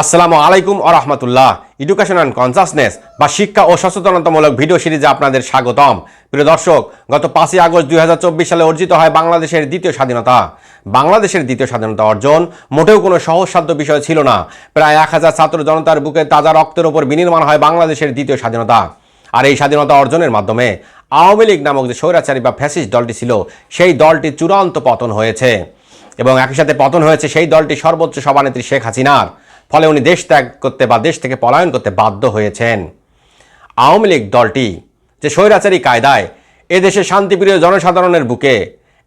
আসসালামু আলাইকুম আ রহমতুল্লাহ। এডুকেশন অ্যান্ড কনসাসনেস বা শিক্ষা ও সচেতনতামূলক ভিডিও সিরিজে আপনাদের স্বাগতম। প্রিয় দর্শক, গত পাঁচই আগস্ট দুই হাজার চব্বিশ সালে অর্জিত হয় বাংলাদেশের দ্বিতীয় স্বাধীনতা। বাংলাদেশের দ্বিতীয় স্বাধীনতা অর্জন মোটেও কোনো সহজসাধ্য বিষয় ছিল না। প্রায় এক হাজার ছাত্র জনতার বুকে তাজা রক্তের ওপর বিনির্মাণ হয় বাংলাদেশের দ্বিতীয় স্বাধীনতা। আর এই স্বাধীনতা অর্জনের মাধ্যমে আওয়ামী লীগ নামক যে স্বৈরাচারী বা ফ্যাসিস্ট দলটি ছিল, সেই দলটি চূড়ান্ত পতন হয়েছে। এবং একই সাথে পতন হয়েছে সেই দলটি সর্বোচ্চ সভানেত্রী শেখ হাসিনার। ফলে উনি দেশ ত্যাগ করতে বা দেশ থেকে পলায়ন করতে বাধ্য হয়েছেন। আওয়ামী লীগ দলটি যে স্বৈরাচারী কায়দায় এদেশে শান্তিপ্রিয় জনসাধারণের বুকে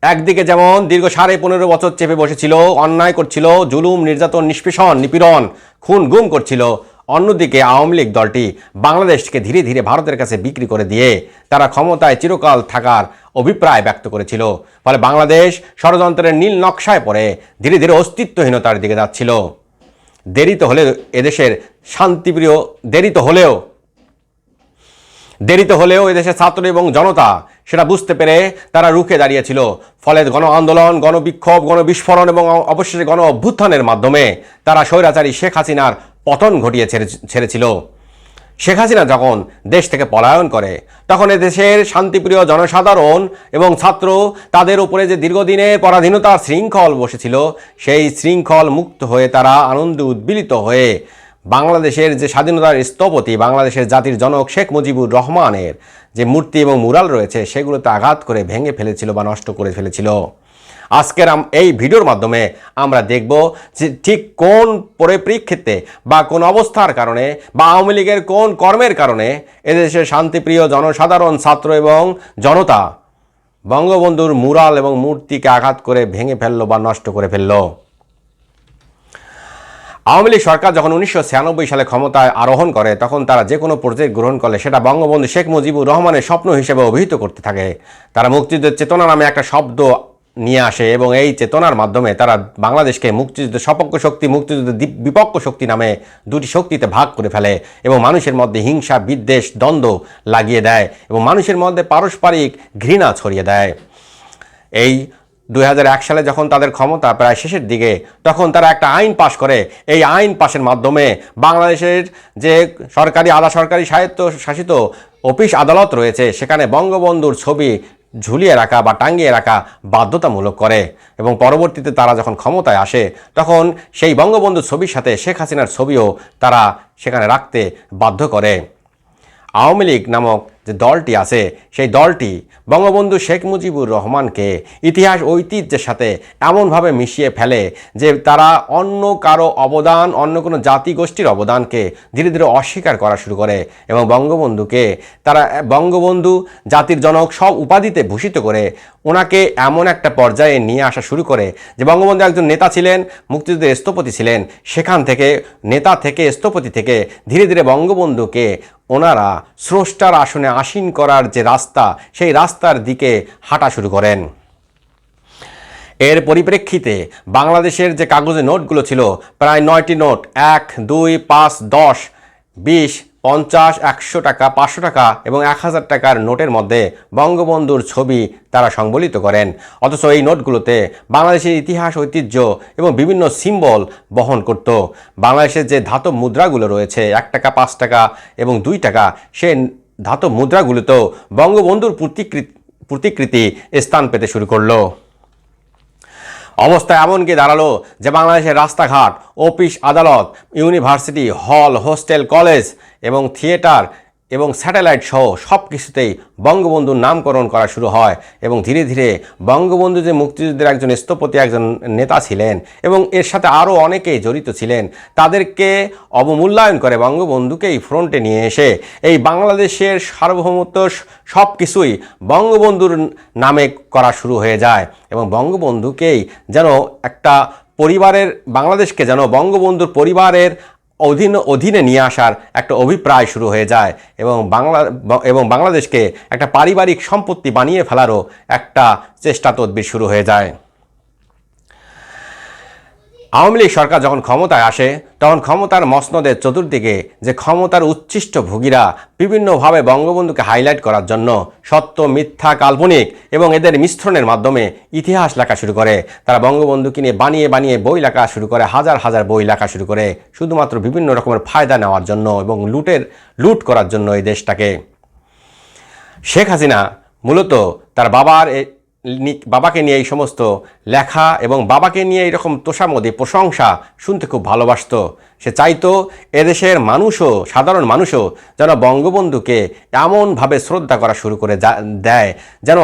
একদিকে যেমন দীর্ঘ সাড়ে পনেরো বছর চেপে বসেছিল, অন্যায় করছিল, জুলুম, নির্যাতন, নিষ্পেষণ, নিপীড়ন, খুন গুম করছিল, অন্যদিকে আওয়ামী লীগ দলটি বাংলাদেশকে ধীরে ধীরে ভারতের কাছে বিক্রি করে দিয়ে তারা ক্ষমতায় চিরকাল থাকার অভিপ্রায় ব্যক্ত করেছিল। ফলে বাংলাদেশ ষড়যন্ত্রের নীল নকশায় পড়ে ধীরে ধীরে অস্তিত্বহীনতার দিকে যাচ্ছিল। দেরিতে হলে এদেশের শান্তিপ্রিয়, দেরিতে হলেও দেরিতে হলেও এদেশের ছাত্র এবং জনতা, সেটা বুঝতে পেরে তারা রুখে দাঁড়িয়েছিল। ফলে গণ আন্দোলন, গণবিক্ষোভ, গণবিস্ফোরণ এবং অবশেষে গণ অভ্যুত্থানের মাধ্যমে তারা স্বৈরাচারী শেখ হাসিনার পতন ঘটিয়ে ছেড়ে ছেড়েছিল। শেখ হাসিনা যখন দেশ থেকে পলায়ন করে, তখন দেশের শান্তিপ্রিয় জনসাধারণ এবং ছাত্র তাদের উপরে যে দীর্ঘদিনের পরাধীনতার শৃঙ্খল বসেছিল, সেই শৃঙ্খল মুক্ত হয়ে তারা আনন্দে উদ্বিলিত হয়ে বাংলাদেশের যে স্বাধীনতার স্থপতি, বাংলাদেশের জাতির জনক শেখ মুজিবুর রহমানের যে মূর্তি এবং মুরাল রয়েছে, সেগুলোতে আঘাত করে ভেঙে ফেলেছিল বা নষ্ট করে ফেলেছিল। আজকের এই ভিডিওর মাধ্যমে আমরা দেখব যে ঠিক কোন পরিপ্রেক্ষিতে বা কোন অবস্থার কারণে বা আওয়ামী লীগের কোন কর্মের কারণে এদেশের শান্তিপ্রিয় জনসাধারণ, ছাত্র এবং জনতা বঙ্গবন্ধুর মুরাল এবং মূর্তিকে আঘাত করে ভেঙে ফেলল বা নষ্ট করে ফেলল। আওয়ামী লীগ সরকার যখন উনিশশো ছিয়ানব্বই সালে ক্ষমতায় আরোহণ করে, তখন তারা যে কোনো প্রজেক্ট গ্রহণ করলে সেটা বঙ্গবন্ধু শেখ মুজিবুর রহমানের স্বপ্ন হিসেবে অভিহিত করতে থাকে। তারা মুক্তিযুদ্ধের চেতনা নামে একটা শব্দ নিয়ে আসে এবং এই চেতনার মাধ্যমে তারা বাংলাদেশকে মুক্তিযুদ্ধের সপক্ষ শক্তি মুক্তিযুদ্ধের দ্বি- বিপক্ষ শক্তি নামে দুটি শক্তিতে ভাগ করে ফেলে এবং মানুষের মধ্যে হিংসা, বিদ্বেষ, দ্বন্দ্ব লাগিয়ে দেয় এবং মানুষের মধ্যে পারস্পরিক ঘৃণা ছড়িয়ে দেয়। এই দু হাজার এক সালে যখন তাদের ক্ষমতা প্রায় শেষের দিকে, তখন তারা একটা আইন পাশ করে। এই আইন পাশের মাধ্যমে বাংলাদেশের যে সরকারি, আধা সরকারি সাহিত্য শাসিত অফিস আদালত রয়েছে, সেখানে বঙ্গবন্ধুর ছবি ঝুলিয়ে রাখা বা টাঙ্গিয়ে রাখা বাধ্যতামূলক করে এবং পরবর্তীতে তারা যখন ক্ষমতায় আসে, তখন সেই বঙ্গবন্ধু ছবির সাথে শেখ হাসিনার ছবিও তারা সেখানে রাখতে বাধ্য করে। আওয়ামী লীগ নামক যে দলটি আছে, সেই দলটি বঙ্গবন্ধু শেখ মুজিবুর রহমানকে ইতিহাস ঐতিহ্যের সাথে এমনভাবে মিশিয়ে ফেলে যে তারা অন্য কারও অবদান, অন্য কোনো জাতি গোষ্ঠীর অবদানকে ধীরে ধীরে অস্বীকার করা শুরু করে এবং বঙ্গবন্ধুকে তারা, বঙ্গবন্ধু জাতির জনক সব উপাধিতে ভূষিত করে ওনাকে এমন একটা পর্যায়ে নিয়ে আসা শুরু করে যে বঙ্গবন্ধু একজন নেতা ছিলেন, মুক্তিযুদ্ধের স্থপতি ছিলেন, সেখান থেকে, নেতা থেকে, স্থপতি থেকে ধীরে ধীরে বঙ্গবন্ধুকে ওনারা স্রষ্টার আসনে আসীন করার যে রাস্তা, সেই রাস্তার দিকে হাঁটা শুরু করেন। এর পরিপ্রেক্ষিতে বাংলাদেশের যে কাগজে নোটগুলো ছিল, প্রায় নয়টি নোট, এক, দুই, পাঁচ, দশ, বিশ, পঞ্চাশ, একশো টাকা, পাঁচশো টাকা এবং এক হাজার টাকার নোটের মধ্যে বঙ্গবন্ধুর ছবি তারা সংবলিত করেন। অথচ এই নোটগুলোতে বাংলাদেশের ইতিহাস, ঐতিহ্য এবং বিভিন্ন সিম্বল বহন করত। বাংলাদেশের যে ধাতব মুদ্রাগুলো রয়েছে, এক টাকা, পাঁচ টাকা এবং দুই টাকা, সে ধাতব মুদ্রাগুলোতেও বঙ্গবন্ধুর প্রতিকৃতি প্রতিকৃতি স্থান পেতে শুরু করল। অবস্থা এমনকি দাঁড়াল যে বাংলাদেশের রাস্তাঘাট, অফিস, আদালত, ইউনিভার্সিটি, হল, হোস্টেল, কলেজ এবং থিয়েটার এবং স্যাটেলাইট সহ সব কিছুতেই বঙ্গবন্ধুর নামকরণ করা শুরু হয় এবং ধীরে ধীরে বঙ্গবন্ধু যে মুক্তিযুদ্ধের একজন স্থপতি, একজন নেতা ছিলেন এবং এর সাথে আরও অনেকেই জড়িত ছিলেন, তাদেরকে অবমূল্যায়ন করে বঙ্গবন্ধুকেই ফ্রন্টে নিয়ে এসে এই বাংলাদেশের সার্বভৌমত্ব সব কিছুই বঙ্গবন্ধুর নামে করা শুরু হয়ে যায় এবং বঙ্গবন্ধুকেই যেন একটা পরিবারের, বাংলাদেশকে যেন বঙ্গবন্ধুর পরিবারের অধীন, অধীনে নিয়ে আসার একটা অভিপ্রায় শুরু হয়ে যায় এবং বাংলা, এবং বাংলাদেশকে একটা পারিবারিক সম্পত্তি বানিয়ে ফেলারও একটা চেষ্টা তদবির শুরু হয়ে যায়। আওয়ামী লীগ সরকার যখন ক্ষমতায় আসে, তখন ক্ষমতার মসনদের চতুর্দিকে যে ক্ষমতার উচ্ছিষ্ট ভোগীরা বিভিন্নভাবে বঙ্গবন্ধুকে হাইলাইট করার জন্য সত্য, মিথ্যা, কাল্পনিক এবং এদের মিশ্রণের মাধ্যমে ইতিহাস লেখা শুরু করে, তারা বঙ্গবন্ধুকে নিয়ে বানিয়ে বানিয়ে বই লেখা শুরু করে, হাজার হাজার বই লেখা শুরু করে, শুধুমাত্র বিভিন্ন রকমের ফায়দা নেওয়ার জন্য এবং লুটের, লুট করার জন্য এই দেশটাকে। শেখ হাসিনা মূলত তার বাবার বাবাকে নিয়ে এই সমস্ত লেখা এবং বাবাকে নিয়ে এইরকম তোষামদি প্রশংসা শুনতে খুব ভালোবাসতো। সে চাইতো এদেশের মানুষও, সাধারণ মানুষও যেন বঙ্গবন্ধুকে এমনভাবে শ্রদ্ধা করা শুরু করে দেয়। যেন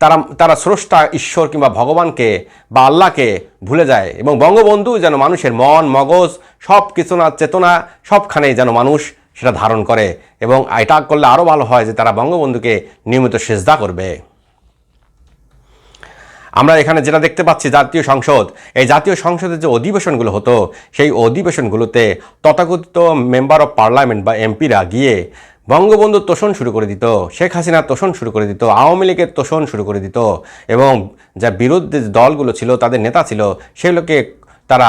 তারা তারা স্রষ্টা, ঈশ্বর কিংবা ভগবানকে বা আল্লাহকে ভুলে যায় এবং বঙ্গবন্ধু যেন মানুষের মন, মগজ সব কিছু না, চেতনা সবখানেই যেন মানুষ সেটা ধারণ করে এবং এটা করলে আরও ভালো হয় যে তারা বঙ্গবন্ধুকে নিয়মিত সেজদা করবে। আমরা এখানে যেটা দেখতে পাচ্ছি জাতীয় সংসদ, এই জাতীয় সংসদের যে অধিবেশনগুলো হতো, সেই অধিবেশনগুলোতে তথাকথিত মেম্বার অফ পার্লামেন্ট বা এমপিরা গিয়ে বঙ্গবন্ধু তোষণ শুরু করে দিত, শেখ হাসিনার তোষণ শুরু করে দিত, আওয়ামী লীগের তোষণ শুরু করে দিত এবং যা বিরোধী দলগুলো ছিল, তাদের নেতা ছিল সেগুলোকে তারা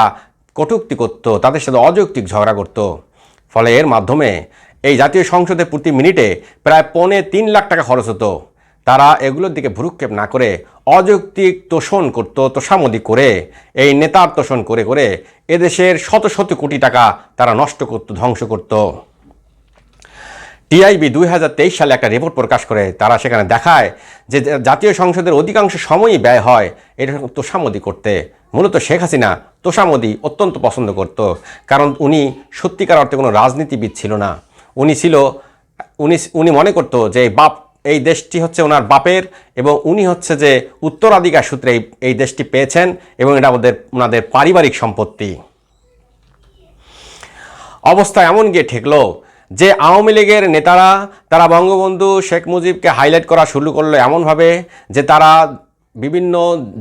কটুক্তি করত, তাদের সাথে অযৌক্তিক ঝগড়া করত। ফলে এর মাধ্যমে এই জাতীয় সংসদে প্রতি মিনিটে প্রায় পৌনে তিন লাখ টাকা খরচ হতো। তারা এগুলোর দিকে ভ্রুক্ষেপ না করে অযৌক্তিক তোষণ করত, তোষামদি করে। এই নেতার তোষণ করে করে এদেশের শত শত কোটি টাকা তারা নষ্ট করত, ধ্বংস করত। টিআইবি দুই হাজার তেইশ সালে একটা রিপোর্ট প্রকাশ করে। তারা সেখানে দেখায় যে জাতীয় সংসদের অধিকাংশ সময়ই ব্যয় হয় এরকম তোষামদি করতে। মূলত শেখ হাসিনা তোষামদি অত্যন্ত পছন্দ করত, কারণ উনি সত্যিকার অর্থে কোনো রাজনীতিবিদ ছিল না। উনি ছিল, উনি উনি মনে করতো যে বাপ এই দেশটি হচ্ছে ওনার বাপের এবং উনি হচ্ছে যে উত্তরাধিকার সূত্রে এই দেশটি পেয়েছেন এবং এটা ওদের ওনাদের পারিবারিক সম্পত্তি। অবস্থা এমন গিয়ে ঠেকলো যে আওয়ামী লীগের নেতারা, তারা বঙ্গবন্ধু শেখ মুজিবকে হাইলাইট করা শুরু করল এমনভাবে যে তারা বিভিন্ন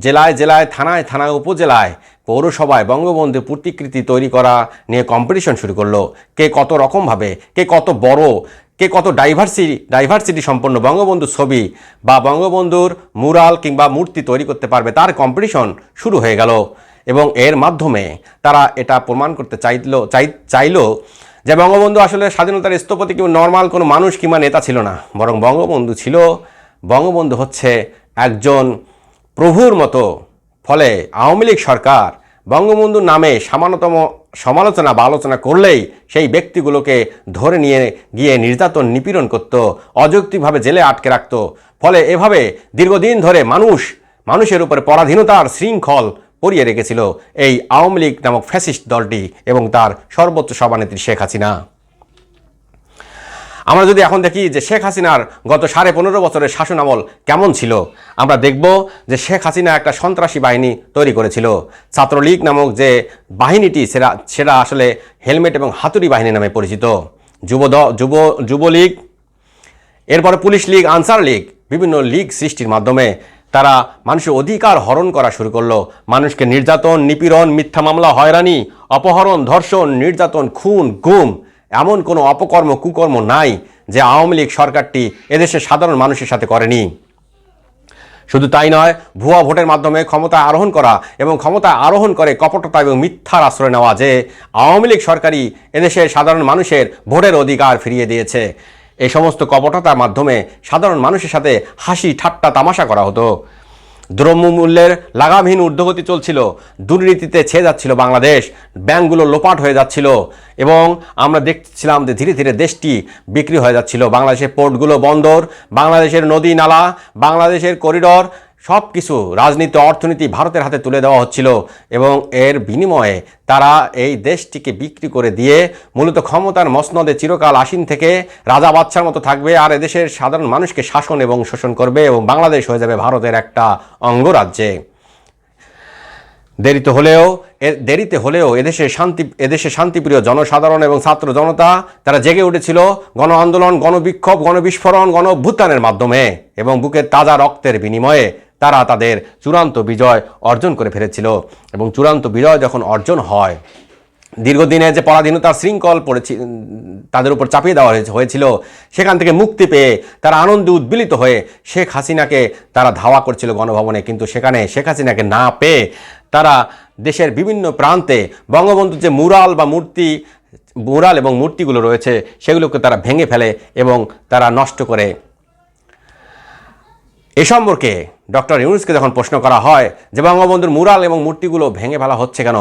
জেলায় জেলায়, থানায় থানায়, উপজেলায়, পৌরসভায় বঙ্গবন্ধু প্রতিকৃতি তৈরি করা নিয়ে কম্পিটিশন শুরু করল। কে কত রকমভাবে, কে কত বড় কে কত ডাইভার্সিটি ডাইভার্সিটি সম্পন্ন বঙ্গবন্ধু ছবি বা বঙ্গবন্ধুর মুরাল কিংবা মূর্তি তৈরি করতে পারবে তার কম্পিটিশন শুরু হয়ে গেল। এবং এর মাধ্যমে তারা এটা প্রমাণ করতে চাইলো, চাই, চাইলো যে বঙ্গবন্ধু আসলে স্বাধীনতার স্থপতি কিংবা নর্মাল কোনো মানুষ কিংবা নেতা ছিল না। বরং বঙ্গবন্ধু ছিল, বঙ্গবন্ধু হচ্ছে একজন প্রভুর মতো। ফলে আওয়ামী লীগ সরকার বঙ্গবন্ধুর নামে সামান্যতম সমালোচনা বা আলোচনা করলেই সেই ব্যক্তিগুলোকে ধরে নিয়ে গিয়ে নির্যাতন নিপীড়ন করত, অযৌক্তিকভাবে জেলে আটকে রাখত। ফলে এভাবে দীর্ঘদিন ধরে মানুষ, মানুষের উপরে পরাধীনতার শৃঙ্খল পরিয়ে রেখেছিল এই আওয়ামী লীগ নামক ফ্যাসিস্ট দলটি এবং তার সর্বোচ্চ সভানেত্রী শেখ হাসিনা। আমরা যদি এখন দেখি যে শেখ হাসিনার গত সাড়ে পনেরো বছরের শাসন আমল কেমন ছিল, আমরা দেখব যে শেখ হাসিনা একটা সন্ত্রাসী বাহিনী তৈরি করেছিল। ছাত্রলীগ নামক যে বাহিনীটি সেটা সেটা আসলে হেলমেট এবং হাতুড়ি বাহিনী নামে পরিচিত। যুব যুব, যুবলীগ, এরপরে পুলিশ লীগ, আনসার লীগ, বিভিন্ন লীগ সৃষ্টির মাধ্যমে তারা মানুষের অধিকার হরণ করা শুরু করল। মানুষকে নির্যাতন, নিপীড়ন, মিথ্যা মামলা, হয়রানি, অপহরণ, ধর্ষণ, নির্যাতন, খুন, গুম এমন কোনো অপকর্ম, কুকর্ম নাই যে আওয়ামী লীগ সরকারটি এদেশের সাধারণ মানুষের সাথে করেনি। শুধু তাই নয়, ভুয়া ভোটের মাধ্যমে ক্ষমতা আরোহণ করা এবং ক্ষমতা আরোহণ করে কপটতা এবং মিথ্যার আশ্রয় নেওয়া যে আওয়ামী লীগ সরকারই এদেশের সাধারণ মানুষের ভোটের অধিকার ফিরিয়ে দিয়েছে। এই সমস্ত কপটতার মাধ্যমে সাধারণ মানুষের সাথে হাসি, ঠাট্টা, তামাশা করা হতো। দ্রব্যমূল্যের লাগামহীন ঊর্ধ্বগতি চলছিল। দুর্নীতিতে ছেয়ে যাচ্ছিল বাংলাদেশ। ব্যাংকগুলো লোপাট হয়ে যাচ্ছিল। এবং আমরা দেখছিলাম যে ধীরে ধীরে দেশটি বিক্রি হয়ে যাচ্ছিল। বাংলাদেশের পোর্টগুলো বন্দর, বাংলাদেশের নদী নালা, বাংলাদেশের করিডর সব কিছু রাজনীতি, অর্থনীতি ভারতের হাতে তুলে দেওয়া হচ্ছিল এবং এর বিনিময়ে তারা এই দেশটিকে বিক্রি করে দিয়ে মূলত ক্ষমতার মসনদে চিরকাল আসীন থেকে রাজা বাচ্চার মতো থাকবে আর এদেশের সাধারণ মানুষকে শাসন এবং শোষণ করবে এবং বাংলাদেশ হয়ে যাবে ভারতের একটা অঙ্গরাজ্যে। দেরিতে হলেও দেরিতে হলেও এদেশে শান্তি, এদেশে শান্তিপ্রিয় জনসাধারণ এবং ছাত্র জনতা, তারা জেগে উঠেছিল গণ আন্দোলন, গণবিক্ষোভ, গণবিস্ফোরণ গণ অভ্যুত্থানের মাধ্যমে এবং বুকের তাজা রক্তের বিনিময়ে তারা তাদের চূড়ান্ত বিজয় অর্জন করে ফেলেছিল এবং চূড়ান্ত বিজয় যখন অর্জন হয়, দীর্ঘদিনে যে পরাধীনতার শৃঙ্খল পড়েছি, তাদের উপর চাপিয়ে দেওয়া হয়েছে- হয়েছিল, সেখান থেকে মুক্তি পেয়ে তারা আনন্দে উদ্বেলিত হয়ে শেখ হাসিনাকে তারা ধাওয়া করছিল গণভবনে। কিন্তু সেখানে শেখ হাসিনাকে না পেয়ে তারা দেশের বিভিন্ন প্রান্তে বঙ্গবন্ধুর যে মুরাল বা মূর্তি, মুরাল এবং মূর্তিগুলো রয়েছে, সেগুলোকে তারা ভেঙে ফেলে এবং তারা নষ্ট করে এ সম্পর্কে ডক্টর ইউনুসকে যখন প্রশ্ন করা হয় যে বঙ্গবন্ধুর মুরাল এবং মূর্তিগুলো ভেঙে ফেলা হচ্ছে কেন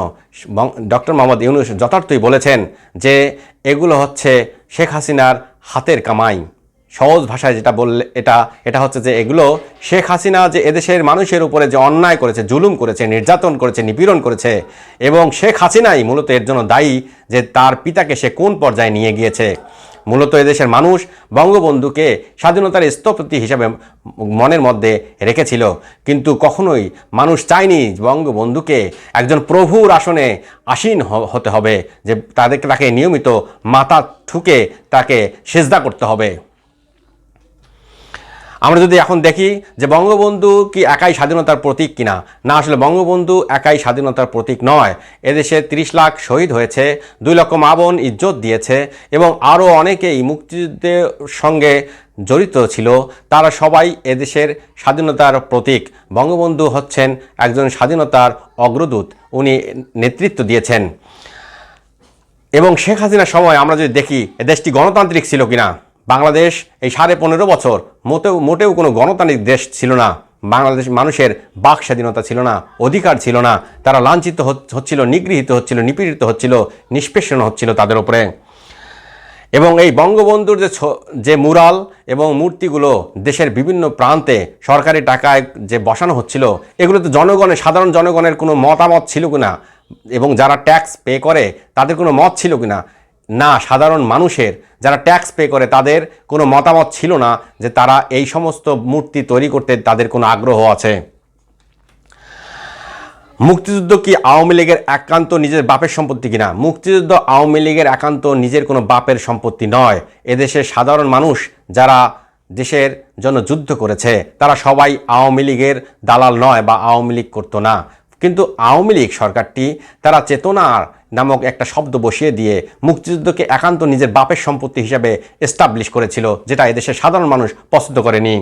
ডক্টর মোহাম্মদ ইউনুস যথার্থই বলেছেন যে এগুলো হচ্ছে শেখ হাসিনার হাতের কামাই। সহজ ভাষায় যেটা বললে, এটা এটা হচ্ছে যে এগুলো শেখ হাসিনা যে এদেশের মানুষের উপরে যে অন্যায় করেছে, জুলুম করেছে, নির্যাতন করেছে, নিপীড়ন করেছে, এবং শেখ হাসিনাই মূলত এর জন্য দায়ী যে তার পিতাকে সে কোন পর্যায়ে নিয়ে গিয়েছে। মূলত এদেশের মানুষ বঙ্গবন্ধুকে স্বাধীনতার স্থপতি হিসাবে মনের মধ্যে রেখেছিল। কিন্তু কখনোই মানুষ চায়নি বঙ্গবন্ধুকে একজন প্রভুর আসনে আসীন হতে হবে, যে তাদেরকে তাকে নিয়মিত মাথা ঠুকে তাকে সেজদা করতে হবে। আমরা যদি এখন দেখি যে বঙ্গবন্ধু কি একাই স্বাধীনতার প্রতীক কিনা? না, আসলে বঙ্গবন্ধু একাই স্বাধীনতার প্রতীক নয়। এদেশে ৩০ লাখ শহীদ হয়েছে, দুই লক্ষ মা বোন ইজ্জত দিয়েছে এবং আরও অনেকেই মুক্তিযুদ্ধের সঙ্গে জড়িত ছিল। তারা সবাই এদেশের স্বাধীনতার প্রতীক। বঙ্গবন্ধু হচ্ছেন একজন স্বাধীনতার অগ্রদূত। উনি নেতৃত্ব দিয়েছেন। এবং শেখ হাসিনার সময় আমরা যদি দেখি দেশটি গণতান্ত্রিক ছিল কিনা? বাংলাদেশ এই সাড়ে পনেরো বছর মোটেও মোটেও কোনো গণতান্ত্রিক দেশ ছিল না। বাংলাদেশ মানুষের বাক স্বাধীনতা ছিল না, অধিকার ছিল না। তারা লাঞ্ছিত হচ্ছিল, নিগৃহীত হচ্ছিল, নিপীড়িত হচ্ছিল, নিষ্পেষণ হচ্ছিল তাদের উপরে। এবং এই বঙ্গবন্ধুর যে যে মুরাল এবং মূর্তিগুলো দেশের বিভিন্ন প্রান্তে সরকারি টাকায় যে বসানো হচ্ছিল এগুলো তো জনগণের, সাধারণ জনগণের কোনো মতামত ছিল কিনা এবং যারা ট্যাক্স পে করে, তাদের কোনো মত ছিল কিনা না, সাধারণ মানুষের যারা ট্যাক্স পে করে তাদের কোনো মতামত ছিল না যে তারা এই সমস্ত মূর্তি তৈরি করতে তাদের কোনো আগ্রহ আছে। মুক্তিযুদ্ধ কি আওয়ামী লীগের একান্ত নিজের বাপের সম্পত্তি কিনা? মুক্তিযুদ্ধ আওয়ামী লীগের একান্ত নিজের কোনো বাপের সম্পত্তি নয়। এদেশের সাধারণ মানুষ যারা দেশের জন্য যুদ্ধ করেছে, তারা সবাই আওয়ামী লীগের দালাল নয় বা আওয়ামী লীগ করতো না। কিন্তু আওয়ামী লীগ সরকারটি তারা চেতনার নামক একটা শব্দ বসিয়ে দিয়ে মুক্তিযুদ্ধকে একান্ত নিজের বাপের সম্পত্তি হিসাবে এস্টাবলিশ করেছিল, যেটা এদেশের সাধারণ মানুষ পছন্দ করেনি।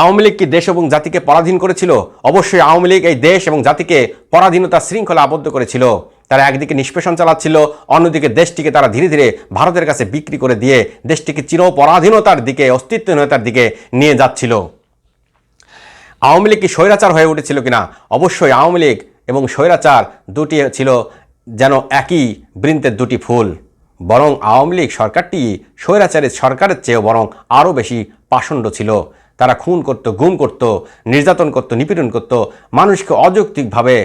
আওয়ামী লীগ কি দেশ এবং জাতিকে পরাধীন করেছিল? অবশ্যই আওয়ামী লীগ এই দেশ এবং জাতিকে পরাধীনতার শৃঙ্খলা আবদ্ধ করেছিল। তারা একদিকে নিষ্পেষণ চালাচ্ছিল, অন্যদিকে দেশটিকে তারা ধীরে ধীরে ভারতের কাছে বিক্রি করে দিয়ে দেশটিকে চির পরাধীনতার দিকে, অস্তিত্বহীনতার দিকে নিয়ে যাচ্ছিল। আওয়ামী লীগ কি স্বৈরাচার হয়ে উঠেছিল কিনা? অবশ্যই আওয়ামী লীগ এবং স্বৈরাচার দুটি ছিল যেন একই বৃন্তের দুটি ফুল। বরং আওয়ামী লীগ সরকারটি স্বৈরাচারের সরকারের চেয়েও বরং আরও বেশি পাষণ্ড ছিল। তারা খুন করত, গুম করত, নির্যাতন করত, নিপীড়ন করত, মানুষকে অযৌক্তিকভাবে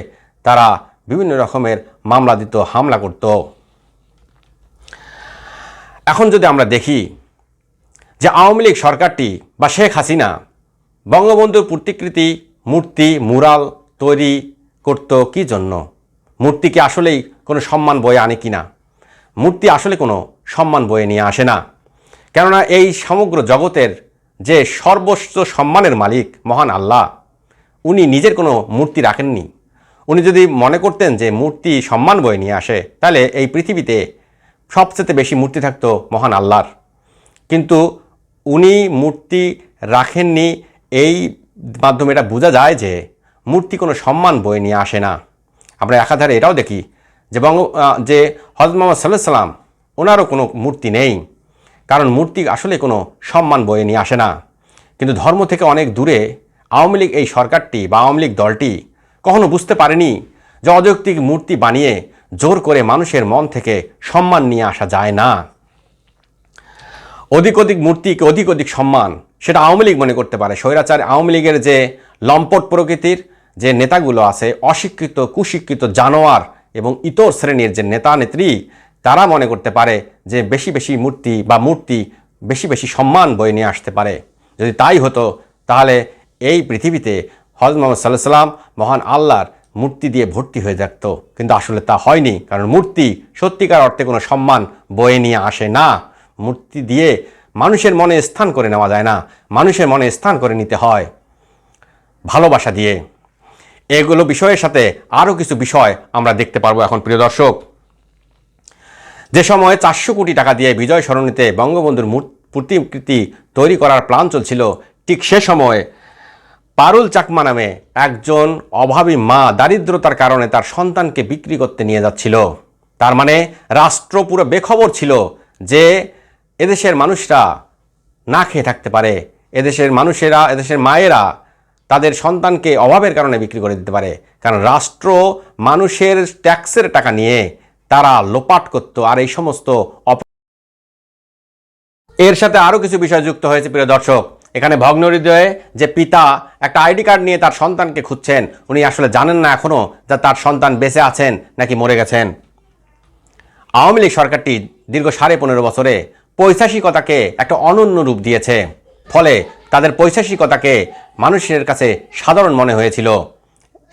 তারা বিভিন্ন রকমের মামলা দিত, হামলা করত। এখন যদি আমরা দেখি যে আওয়ামী লীগ সরকারটি বা শেখ হাসিনা বঙ্গবন্ধুর প্রতিকৃতি, মূর্তি, মুরাল তৈরি করত কি জন্য? মূর্তি কি আসলেই কোনো সম্মান বয়ে আনে কি না? মূর্তি আসলে কোনো সম্মান বয়ে নিয়ে আসে না। কেননা এই সমগ্র জগতের যে সর্বস্ব সম্মানের মালিক মহান আল্লাহ, উনি নিজের কোনো মূর্তি রাখেননি। উনি যদি মনে করতেন যে মূর্তি সম্মান বয়ে নিয়ে আসে, তাহলে এই পৃথিবীতে সবচেয়ে বেশি মূর্তি থাকতো মহান আল্লাহর। কিন্তু উনি মূর্তি রাখেননি এই মাধ্যমে এটা বোঝা যায় যে মূর্তি কোনো সম্মান বয়ে নিয়ে আসে না। আমরা একাধারে এটাও দেখি যে বঙ্গ যে হজরত মোহাম্মদ সাল্লাহ সাল্লাম ওনারও কোনো মূর্তি নেই। কারণ মূর্তি আসলে কোনো সম্মান বয়ে নিয়ে আসে না। কিন্তু ধর্ম থেকে অনেক দূরে আওয়ামী লীগ এই সরকারটি বা আওয়ামী লীগ দলটি কখনো বুঝতে পারেনি যে অযৌক্তিক মূর্তি বানিয়ে জোর করে মানুষের মন থেকে সম্মান নিয়ে আসা যায় না। অধিক অধিক মূর্তিকে অধিক অধিক সম্মান সেটা আওয়ামী লীগ মনে করতে পারে। স্বৈরাচার আওয়ামী লীগের যে লম্পট প্রকৃতির যে নেতাগুলো আছে, অশিক্ষিত, কুশিক্ষিত জানোয়ার এবং ইতর শ্রেণির যে নেতা, নেত্রী, তারা মনে করতে পারে যে বেশি বেশি মূর্তি বা মূর্তি বেশি বেশি সম্মান বয়ে নিয়ে আসতে পারে। যদি তাই হতো, তাহলে এই পৃথিবীতে হজ মোহাম্মদ সাল্লাহ সাল্লাম মহান আল্লাহর মূর্তি দিয়ে ভর্তি হয়ে থাকতো কিন্তু আসলে তা হয়নি, কারণ মূর্তি সত্যিকার অর্থে কোনো সম্মান বয়ে নিয়ে আসে না। মূর্তি দিয়ে মানুষের মনে স্থান করে নেওয়া যায় না। মানুষের মনে স্থান করে নিতে হয়। ভালোবাসা দিয়ে। এগুলো বিষয়ের সাথে আরও কিছু বিষয় আমরা দেখতে পারব এখন, প্রিয় দর্শক। যে সময় চারশো কোটি টাকা দিয়ে বিজয় সরণিতে বঙ্গবন্ধুর প্রতিকৃতি তৈরি করার প্ল্যান চলছিল, ঠিক সে সময়ে পারুল চাকমা নামে একজন অভাবী মা দারিদ্রতার কারণে তার সন্তানকে বিক্রি করতে নিয়ে যাচ্ছিল। তার মানে রাষ্ট্র পুরো বেখবর ছিল যে এদেশের মানুষরা না খেয়ে থাকতে পারে। এদেশের মানুষেরা, এদেশের মায়েরা তাদের সন্তানকে অভাবের কারণে বিক্রি করে দিতে পারে। কারণ রাষ্ট্র মানুষের ট্যাক্সের টাকা নিয়ে তারা লোপাট করত আর এই সমস্ত এর সাথে আরও কিছু বিষয় যুক্ত হয়েছে, প্রিয় দর্শক। এখানে ভগ্ন হৃদয়ে যে পিতা একটা আইডি কার্ড নিয়ে তার সন্তানকে খুঁজছেন, উনি আসলে জানেন না এখনও যে তার সন্তান বেঁচে আছেন নাকি মরে গেছেন। আওয়ামী লীগ সরকারটি দীর্ঘ সাড়ে পনেরো বছরে পৈশাসিকতাকে একটা অনন্য রূপ দিয়েছে। ফলে তাদের পৈশাসিকতাকে মানুষের কাছে সাধারণ মনে হয়েছিল।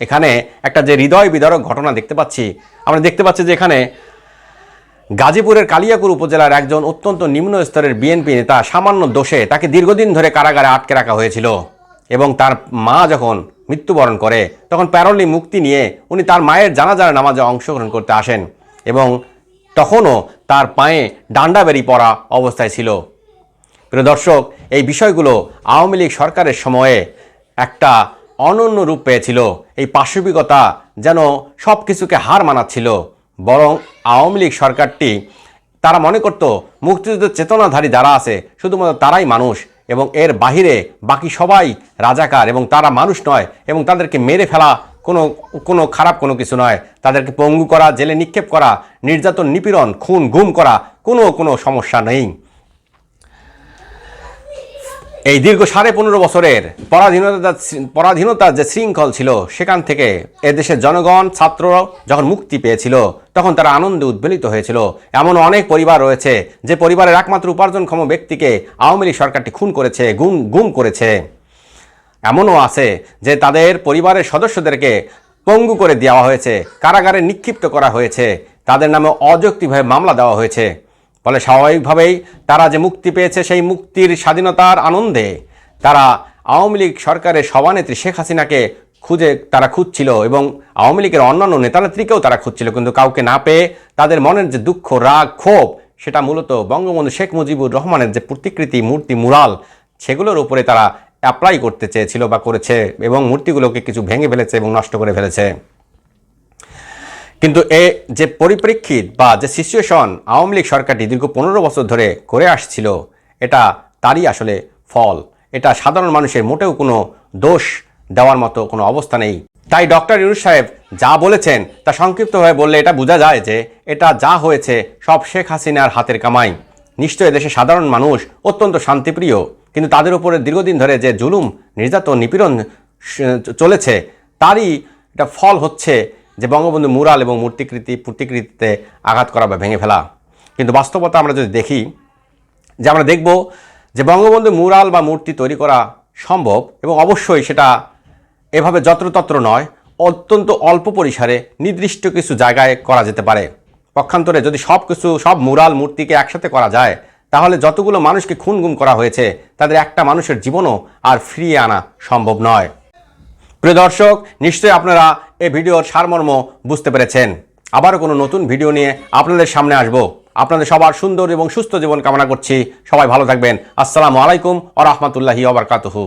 এখানে একটা যে হৃদয় বিদারক ঘটনা দেখতে পাচ্ছি, আমরা দেখতে পাচ্ছি যে এখানে গাজীপুরের কালিয়াকুর উপজেলার একজন অত্যন্ত নিম্ন স্তরের বিএনপি নেতা সামান্য দোষে তাকে দীর্ঘদিন ধরে কারাগারে আটকে রাখা হয়েছিল এবং তার মা যখন মৃত্যুবরণ করে, তখন প্যারলি মুক্তি নিয়ে উনি তার মায়ের জানাজার নামাজে অংশগ্রহণ করতে আসেন এবং তখনও তার পায়ে ডান্ডা বেরি পড়া অবস্থায় ছিল। প্রিয় দর্শক, এই বিষয়গুলো আওয়ামী লীগ সরকারের সময়ে একটা অনন্য রূপ পেয়েছিল। এই পাশবিকতা যেন সব কিছুকে হার মানাচ্ছিল। বরং আওয়ামী লীগ সরকারটি, তারা মনে করত, মুক্তিযুদ্ধের চেতনাধারী যারা আছে, শুধুমাত্র তারাই মানুষ এবং এর বাহিরে বাকি সবাই রাজাকার এবং তারা মানুষ নয় এবং তাদেরকে মেরে ফেলা কোনো কোনো খারাপ কোনো কিছু নয়। তাদেরকে পঙ্গু করা, জেলে নিক্ষেপ করা, নির্যাতন, নিপীড়ন, খুন, গুম করা, কোনো কোনো সমস্যা নেই। এই দীর্ঘ সাড়ে পনেরো বছরের পরাধীনতা পরাধীনতার যে শৃঙ্খল ছিল, সেখান থেকে এদেশের জনগণ, ছাত্র যখন মুক্তি পেয়েছিল, তখন তারা আনন্দে উদ্বেলিত হয়েছিল। এমন অনেক পরিবার রয়েছে, যে পরিবারের একমাত্র উপার্জনক্ষম ব্যক্তিকে আওয়ামী লীগ সরকারটি খুন করেছে, গুম গুম করেছে। এমনও আছে যে তাদের পরিবারের সদস্যদেরকে পঙ্গু করে দেওয়া হয়েছে, কারাগারে নিক্ষিপ্ত করা হয়েছে। তাদের নামে অযৌক্তিকভাবে মামলা দেওয়া হয়েছে। ফলে স্বাভাবিকভাবেই তারা যে মুক্তি পেয়েছে সেই মুক্তির স্বাধীনতার আনন্দে। তারা আওয়ামী লীগ সরকারের সভানেত্রী শেখ হাসিনাকে খুঁজে তারা খুঁজছিল এবং আওয়ামী লীগের অন্যান্য নেতানেত্রীকেও তারা খুঁজছিল। কিন্তু কাউকে না পেয়ে তাদের মনের যে দুঃখ, রাগ, ক্ষোভ, সেটা মূলত বঙ্গবন্ধু শেখ মুজিবুর রহমানের যে প্রতিকৃতি, মূর্তি, মুরাল, সেগুলোর উপরে তারা অ্যাপ্লাই করতে চেয়েছিল বা করেছে এবং মূর্তিগুলোকে কিছু ভেঙে ফেলেছে এবং নষ্ট করে ফেলেছে। কিন্তু এ যে পরিপ্রেক্ষিত বা যে সিচুয়েশন আওয়ামী লীগ সরকারটি দীর্ঘ পনেরো বছর ধরে করে আসছিল, এটা তারই আসলে ফল। এটা সাধারণ মানুষের মোটেও কোনো দোষ দেওয়ার মতো কোনো অবস্থা নেই। তাই ডক্টর ইউনুস সাহেব যা বলেছেন তা সংক্ষিপ্তভাবে বললে এটা বোঝা যায় যে এটা যা হয়েছে সব শেখ হাসিনার হাতের কামাই। নিশ্চয়ই দেশে সাধারণ মানুষ অত্যন্ত শান্তিপ্রিয়। কিন্তু তাদের উপরে দীর্ঘদিন ধরে যে জুলুম, নির্যাতন, নিপীড়ন চলেছে, তারই এটা ফল হচ্ছে যে বঙ্গবন্ধু মুরাল এবং মূর্তিকৃতি, প্রতিকৃতিতে আঘাত করা বা ভেঙে ফেলা। কিন্তু বাস্তবতা আমরা যদি দেখি, যে আমরা দেখব যে বঙ্গবন্ধু মুরাল বা মূর্তি তৈরি করা সম্ভব এবং অবশ্যই সেটা এভাবে যত্রতত্র নয়, অত্যন্ত অল্প পরিসরে নির্দিষ্ট কিছু জায়গায় করা যেতে পারে। পক্ষান্তরে যদি সব কিছু সব মুরাল মূর্তিকে একসাথে করা যায় তাহলে যতগুলো মানুষকে খুন গুম করা হয়েছে, তাদের একটা মানুষের জীবনও আর ফিরিয়ে আনা সম্ভব নয়। প্রিয় দর্শক, নিশ্চয়ই আপনারা এ ভিডিওর সারমর্ম বুঝতে পেরেছেন। আবারও কোনো নতুন ভিডিও নিয়ে আপনাদের সামনে আসব। আপনাদের সবার সুন্দর এবং সুস্থ জীবন কামনা করছি। সবাই ভালো থাকবেন। আসসালামু আলাইকুম ও রহমতুল্লাহি ওবরকাতুহু